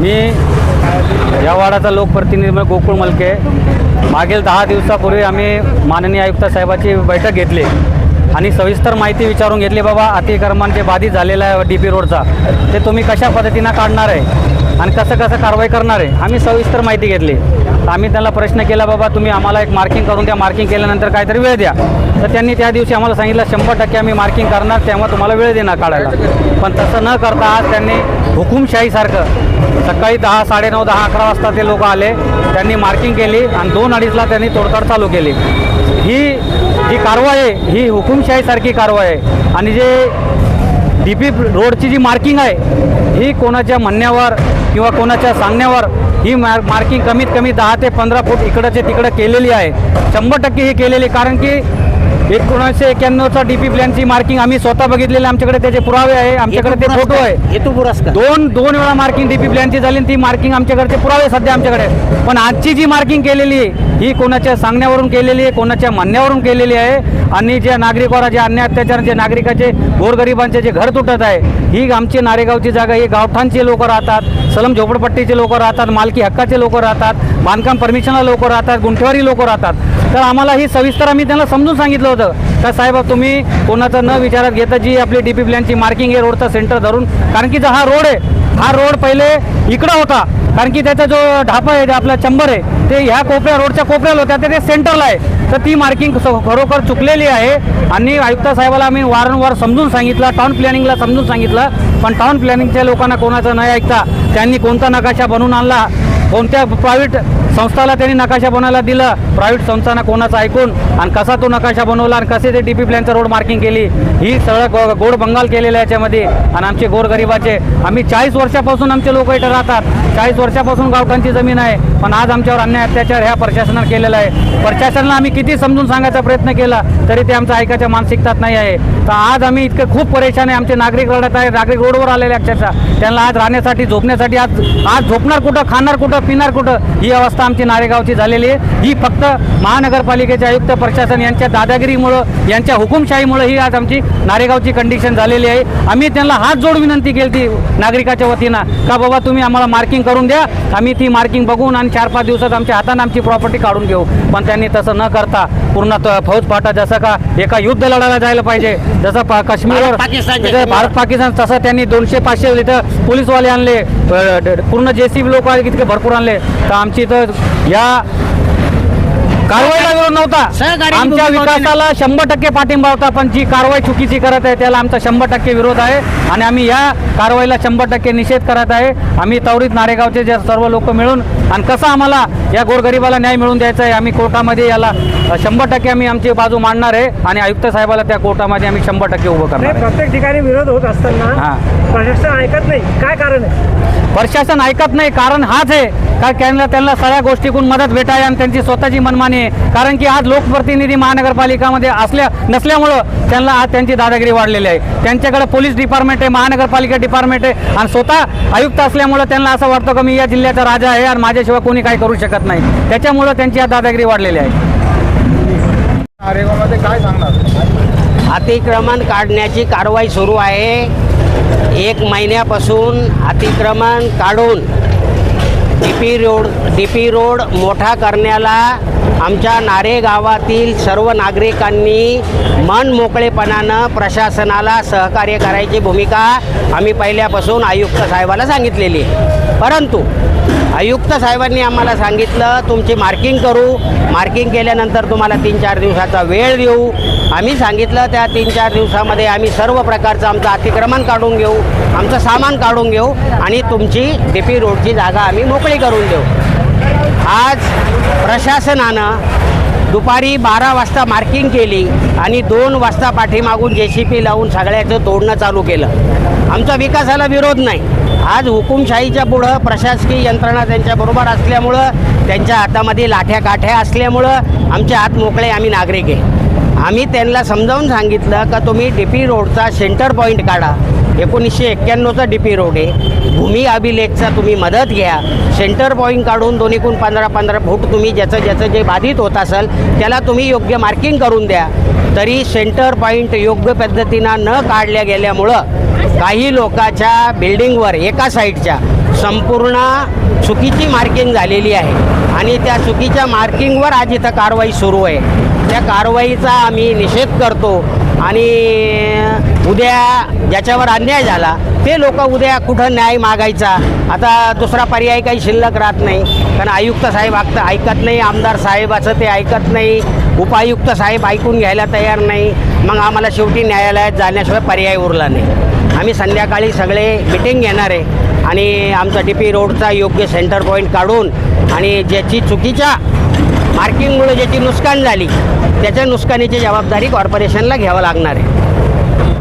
मी या वाडाचा लोकप्रतिनिधी गोकुळ मलके. मागील दहा दिवसापूर्वी आम्ही माननीय आयुक्त साहेबाची बैठक घेतली आणि सविस्तर माहिती विचारून घेतली बाबा अतिक्रमण जे बाधित झालेलं आहे डी पी रोडचा ते तुम्ही कशा पद्धतीनं काढणार आहे आणि कसं कसं कारवाई करणार आहे? आम्ही सविस्तर माहिती घेतली. आम्ही त्यांना प्रश्न केला बाबा तुम्ही आम्हाला एक मार्किंग करून द्या. मार्किंग केल्यानंतर काहीतरी वेळ द्या. तर त्यांनी त्या दिवशी आम्हाला सांगितलं शंभर टक्के आम्ही मार्किंग करणार तेव्हा तुम्हाला वेळ देणार काढायला. पण तसं न करता आज त्यांनी हुकुमशाहीसारखं सकाळी दहा साडेनऊ दहा अकरा वाजता ते लोक आले त्यांनी मार्किंग केली आणि दोन अडीचला त्यांनी तोडताड चालू केली. ही जी कारवाई आहे ही हुकुमशाहीसारखी कारवाई आहे. आणि जे डी पी रोडची जी मार्किंग आहे ही कोणाच्या म्हणण्यावर किंवा कोणाच्या सांगण्यावर ही मार मार्किंग कमीत कमी दहा ते पंधरा फूट इकडचे तिकडं केलेली आहे. शंभर टक्के ही केलेली कारण की एकोणीसशे एक्क्याण्णवचा डी पी प्लॅनची मार्किंग आम्ही स्वतः बघितलेली. आमच्याकडे त्याचे पुरावे आहे. आमच्याकडे ते फोटो आहे. हेतू पुरस्कार. दोन दोन वेळा मार्किंग डीपी प्लॅनची झाली आणि ती मार्किंग आमच्याकडचे पुरावे सध्या आमच्याकडे. पण आजची जी मार्किंग केलेली आहे ही कोणाच्या सांगण्यावरून केलेली आहे कोणाच्या म्हणण्यावरून केलेली आहे आणि ज्या नागरिकावर जे अन्याय अत्याचार जे नागरिकाचे गोरगरिबांचे जे घर तुटत आहे ही आमची नारेगावची जागा ही गावठाणची लोक राहतात सलम झोपडपट्टीचे लोक राहतात मालकी हक्काचे लोक राहतात बांधकाम परमिशनला लोक राहतात गुंठेवारी लोक राहतात. तर आम्हाला ही सविस्तर आम्ही त्यांना समजून सांगितलं. होतं. का साहेब तुम्ही कोणाचं न विचारात घेता जी आपली डी पी प्लॅनची मार्किंग आहे रोडचा सेंटर धरून. कारण की जो हा रोड आहे हा रोड पहिले इकडं होता. कारण की त्याचा जो ढापा आहे आपला चंबर आहे ते ह्या कोपऱ्या रोडच्या कोपऱ्याला होत्या ते सेंटरला आहे. तर ती मार्किंग खरोखर चुकलेली आहे. आणि आयुक्त साहेबाला आम्ही वारंवार समजून सांगितलं टाउन प्लॅनिंगला समजून सांगितलं. पण टाउन प्लॅनिंगच्या लोकांना कोणाचं नाही ऐकता त्यांनी कोणता नकाशा बनवून आणला? कोणत्या प्रायव्हेट संस्थाला त्यांनी नकाशा बनवायला दिलं. प्रायव्हेट संस्थांना कोणाचा ऐकून आणि कसा तो नकाशा बनवला आणि कसे ते डी पी प्लॅनचं रोड मार्किंग केली ही सगळं गो गोड बंगाल केलेलं आहे याच्यामध्ये. आणि आमचे गोरगरिबाचे आम्ही चाळीस वर्षापासून आमचे लोक इथं राहतात. चाळीस वर्षापासून गावठांची जमीन आहे पण आज आमच्यावर अन्याय अत्याचार ह्या प्रशासनानं केलेला आहे. प्रशासनाला आम्ही किती समजून सांगायचा प्रयत्न केला तरी ते आमच्या ऐकायच्या मानसिकतात नाही आहे. तर आज आम्ही इतके खूप परेशान आहे आमचे नागरिक रडत आहे नागरिक रोडवर आलेले अक्षरशः. त्यांना आज राहण्यासाठी झोपण्यासाठी आज आज झोपणार कुठं खाणार कुठं पिणार कुठं ही अवस्था आमची नारेगावची झालेली आहे. ही फक्त महानगरपालिकेचे आयुक्त प्रशासन यांच्या दादागिरीमुळं यांच्या हुकुमशाहीमुळं ही आज आमची नारेगावची कंडिशन झालेली आहे. आम्ही त्यांना हात जोड विनंती केली ती नागरिकाच्या वतीनं का बाबा तुम्ही आम्हाला मार्किंग करून द्या आम्ही ती मार्किंग बघून आणि चार पाच दिवसात आमच्या हाताने आमची प्रॉपर्टी काढून घेऊ. पण त्यांनी तसं न करता पूर्ण त- फौज फाटा जसं का एका युद्ध लढायला जायला पाहिजे जसं पा काश्मीरवर भारत पाकिस्तान तसं त्यांनी दोनशे पाचशे इथं पोलीसवाले आणले. पूर्ण जे सी बी लोक इतके भरपूर आणले. तर आमची इथं या कारवाईला विरोध नव्हता. आमच्या. विकासाला शंभर टक्के पाठिंबा होता पण जी कारवाई चुकीची करत आहे त्याला आमचा शंभर टक्के विरोध आहे. आणि आम्ही या कारवाईला शंभर टक्के निषेध करत आहे. आम्ही तवरीत नारेगावचे जे सर्व लोक मिळून आणि कसं आम्हाला या गोरगरिबाला न्याय मिळवून द्यायचा आहे आम्ही कोर्टामध्ये याला शंभर टक्के आम्ही आमची बाजू मांडणार आहे. आणि आयुक्त साहेबाला त्या कोर्टामध्ये आम्ही शंभर टक्के उभं करणार प्रत्येक ठिकाणी विरोध होत असताना हां. प्रशासन ऐकत नाही. काय कारण आहे? प्रशासन ऐकत नाही कारण हाच आहे. का त्यांना त्यांना सगळ्या गोष्टीतून मदत भेटाय आणि त्यांची स्वतःची मनमानी. आहे कारण की आज लोकप्रतिनिधी महानगरपालिकामध्ये असल्या नसल्यामुळं त्यांना आज त्यांची दादागिरी वाढलेली आहे. त्यांच्याकडे पोलीस डिपार्टमेंट आहे महानगरपालिका डिपार्टमेंट आहे आणि स्वतः आयुक्त असल्यामुळं त्यांना असं वाटतं की मी या जिल्ह्याचा राजा आहे आणि माझ्याशिवाय कोणी काही करू शकत नाही. त्याच्यामुळं त्यांची आज दादागिरी वाढलेली आहे. नारेगावमध्ये काय सांगणार? अतिक्रमण काढण्याची कारवाई सुरू आहे. एक महिन्यापासून अतिक्रमण काढून D P road D P road मोठा करण्याला आमच्या नारे गावातील सर्व नागरिकांनी मन मोकळेपणानं प्रशासनाला सहकार्य करायची भूमिका आम्ही पहिल्यापासून आयुक्त साहेबाला सांगितलेली आहे. परंतु आयुक्त साहेबांनी आम्हाला सांगितलं तुमची मार्किंग करू. मार्किंग केल्यानंतर तुम्हाला तीन चार दिवसाचा वेळ देऊ. आम्ही सांगितलं त्या तीन चार दिवसामध्ये आम्ही सर्व प्रकारचं आमचं अतिक्रमण काढून घेऊ आमचं सामान काढून घेऊ आणि तुमची डी पी रोडची जागा आम्ही मोकळी करून देऊ. आज प्रशासनानं दुपारी बारा वाजता मार्किंग केली आणि दोन वाजता पाठीमागून जे सी पी लावून सगळ्याचं तोडणं चालू केलं. आमचा विकासाला विरोध नाही. आज हुकुमशाहीच्या पुढं प्रशासकीय यंत्रणा त्यांच्याबरोबर असल्यामुळं त्यांच्या हातामध्ये लाठ्या काठ्या असल्यामुळं आमचे हात मोकळे आम्ही नागरिक आहे. आम्ही त्यांना समजावून सांगितलं का तुम्ही डी पी रोडचा सेंटर पॉईंट काढा. एकोणीसशे एक्क्याण्णवचा डी पी रोड आहे. भूमी अभिलेखचा तुम्ही मदत घ्या. सेंटर पॉईंट काढून दोन्हीकून पंधरा पंधरा फूट तुम्ही ज्याचं ज्याचं जे बाधित होत असेल त्याला तुम्ही योग्य मार्किंग करून द्या. तरी सेंटर पॉईंट योग्य पद्धतीनं न काढल्या गेल्यामुळं काही लोकांच्या बिल्डिंगवर एका साईडच्या संपूर्ण चुकीची मार्किंग झालेली आहे. आणि त्या चुकीच्या मार्किंगवर आज इथं कारवाई सुरू आहे. त्या कारवाईचा आम्ही निषेध करतो. आणि उद्या ज्याच्यावर अन्याय झाला ते लोक उद्या कुठं न्याय मागायचा? आता दुसरा पर्याय काही शिल्लक राहत नाही. कारण आयुक्त साहेब ऐकत ऐकत नाही आमदार साहेबाचं ते ऐकत नाही. उपायुक्त साहेब ऐकून घ्यायला तयार नाही. मग आम्हाला शेवटी न्यायालयात जाण्याशिवाय पर्याय उरला नाही. आम्ही संध्याकाळी सगळे मिटिंग घेणार आहे. आणि आमचा डी पी रोडचा योग्य सेंटर पॉईंट काढून आणि ज्याची चुकीच्या मार्किंगमुळे ज्याची नुकसान झाली त्याच्या नुकसानीची जबाबदारी कॉर्पोरेशनला घ्यावं लागणार आहे.